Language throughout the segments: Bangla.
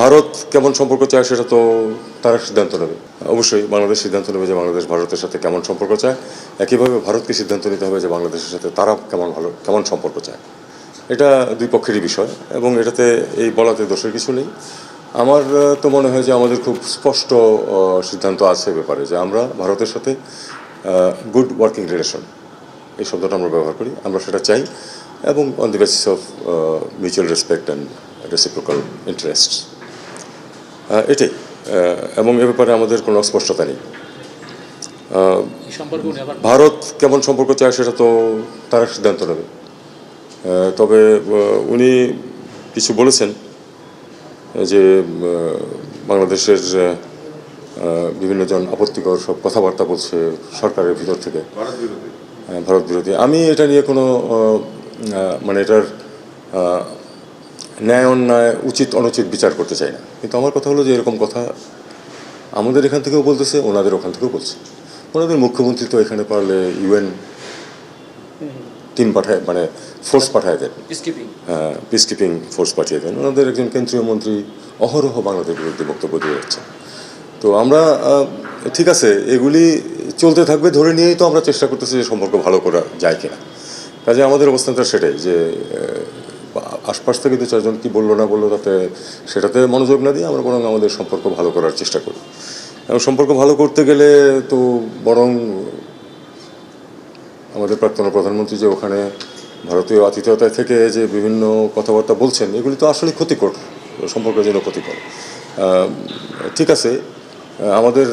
ভারত কেমন সম্পর্ক চায় সেটা তো তারা সিদ্ধান্ত নেবে। অবশ্যই বাংলাদেশ সিদ্ধান্ত নেবে যে বাংলাদেশ ভারতের সাথে কেমন সম্পর্ক চায়। একইভাবে ভারতকে সিদ্ধান্ত নিতে হবে যে বাংলাদেশের সাথে তারা কেমন ভালো, কেমন সম্পর্ক চায়। এটা দুই পক্ষেরই বিষয় এবং এটাতে এই বলাতে দোষের কিছু নেই। আমার তো মনে হয় যে আমাদের খুব স্পষ্ট সিদ্ধান্ত আছে ব্যাপারে যে আমরা ভারতের সাথে গুড ওয়ার্কিং রিলেশন এই শব্দটা আমরা ব্যবহার করি। আমরা সেটা চাই এবং on the basis of mutual respect and reciprocal interest এটাই এবং এ ব্যাপারে আমাদের কোনো অস্পষ্টতা নেই। এই সম্পর্ক উনি আবার ভারত কেমন সম্পর্ক চায় সেটা তো তারা সিদ্ধান্ত নেবে। তবে উনি কিছু বলেছেন যে বাংলাদেশের বিভিন্ন জন আপত্তিকর সব কথাবার্তা বলছে সরকারের ভিতর থেকে। হ্যাঁ, ভারত বিরোধী। আমি এটা নিয়ে কোনো মানে এটার ন্যায় অন্যায় উচিত অনুচিত বিচার করতে চাই না। কিন্তু আমার কথা হলো যে এরকম কথা আমাদের এখান থেকেও বলতেছে ওনাদের ওখান থেকেও বলছে। ওনাদের মুখ্যমন্ত্রী তো এখানে পারলে ইউএন টিম পাঠায় মানে ফোর্স পাঠায় দেন। হ্যাঁ পিস কিপিং ফোর্স পাঠিয়ে দেন। ওনাদের একজন কেন্দ্রীয় মন্ত্রী অহরহ বাংলাদেশের বিরুদ্ধে বক্তব্য দিয়ে যাচ্ছে। তো আমরা ঠিক আছে এগুলি চলতে থাকবে ধরে নিয়েই তো আমরা চেষ্টা করতেছি যে সম্পর্ক ভালো করা যায় কিনা। কাজে আমাদের অবস্থানটা সেটাই যে আশপাশ থেকে দু চারজন কি বলল না বলল তাতে সেটাতে মনোযোগ না দিয়ে আমরা বরং আমাদের সম্পর্ক ভালো করার চেষ্টা করি। এবং সম্পর্ক ভালো করতে গেলে তো বরং আমাদের প্রাক্তন প্রধানমন্ত্রী যে ওখানে ভারতীয় আতিথেয়তায় থেকে যে বিভিন্ন কথাবার্তা বলছেন, এগুলি তো আসলে ক্ষতিকর সম্পর্কের জন্য ক্ষতিকর। ঠিক আছে, আমাদের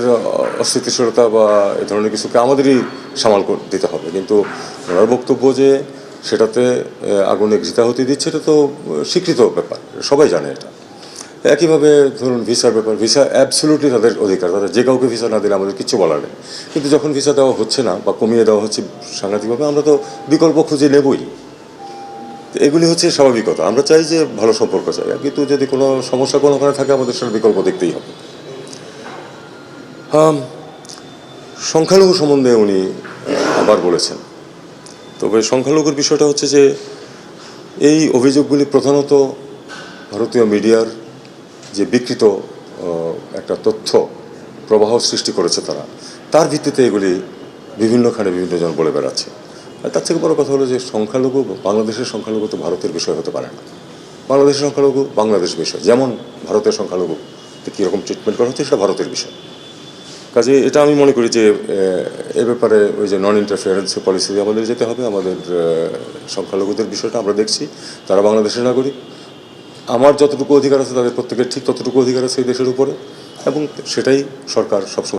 অস্থিতিশীলতা বা এ ধরনের কিছুকে আমাদেরই সামাল দিতে হবে। কিন্তু ওনার বক্তব্য যে সেটাতে আগুনে ঘৃতাহতি দিচ্ছে, এটা তো স্বীকৃত ব্যাপার, সবাই জানে এটা। একইভাবে ধরুন ভিসার ব্যাপার, ভিসা অ্যাবসলিউটলি তাদের অধিকার তাদের যে কাউকে ভিসা না দিলে আমাদের কিচ্ছু বলার নেই। কিন্তু যখন ভিসা দেওয়া হচ্ছে না বা কমিয়ে দেওয়া হচ্ছে সাংঘাতিকভাবে, আমরা তো বিকল্প খুঁজে নেবই। এগুলি হচ্ছে স্বাভাবিকতা, আমরা চাই যে ভালো সম্পর্ক চাই, কিন্তু যদি কোনো সমস্যা কোনো ওখানে থাকে, আমাদের সেটা বিকল্প দেখতেই হবে। সংখ্যালঘু সম্বন্ধে উনি আবার বলেছেন তবে সংখ্যালঘুর বিষয়টা হচ্ছে যে এই অভিযোগগুলি প্রধানত ভারতীয় মিডিয়ার যে বিকৃত একটা তথ্য প্রবাহ সৃষ্টি করেছে তারা, তার ভিত্তিতে এগুলি বিভিন্নখানে বিভিন্ন জন বলে বেড়াচ্ছে। আর তার থেকে বড় কথা হলো যে সংখ্যালঘু, বাংলাদেশের সংখ্যালঘু তো ভারতের বিষয় হতে পারে না। বাংলাদেশের সংখ্যালঘু, বাংলাদেশ বিষয়, যেমন ভারতের সংখ্যালঘু কীরকম ট্রিটমেন্ট করা হচ্ছে সেটা ভারতের বিষয়। কাজে এটা আমি মনে করি যে, এ ব্যাপারে ওই যে নন ইন্টারফিয়ারেন্স পলিসি আমাদের যেতে হবে, আমাদের সংখ্যালঘুদের বিষয়টা আমরা দেখছি, তারা বাংলাদেশের নাগরিক। আমার যতটুকু অধিকার আছে তাদের প্রত্যেকের ঠিক ততটুকু অধিকার আছে এই দেশের উপরে, এবং সেটাই সরকার সবসময়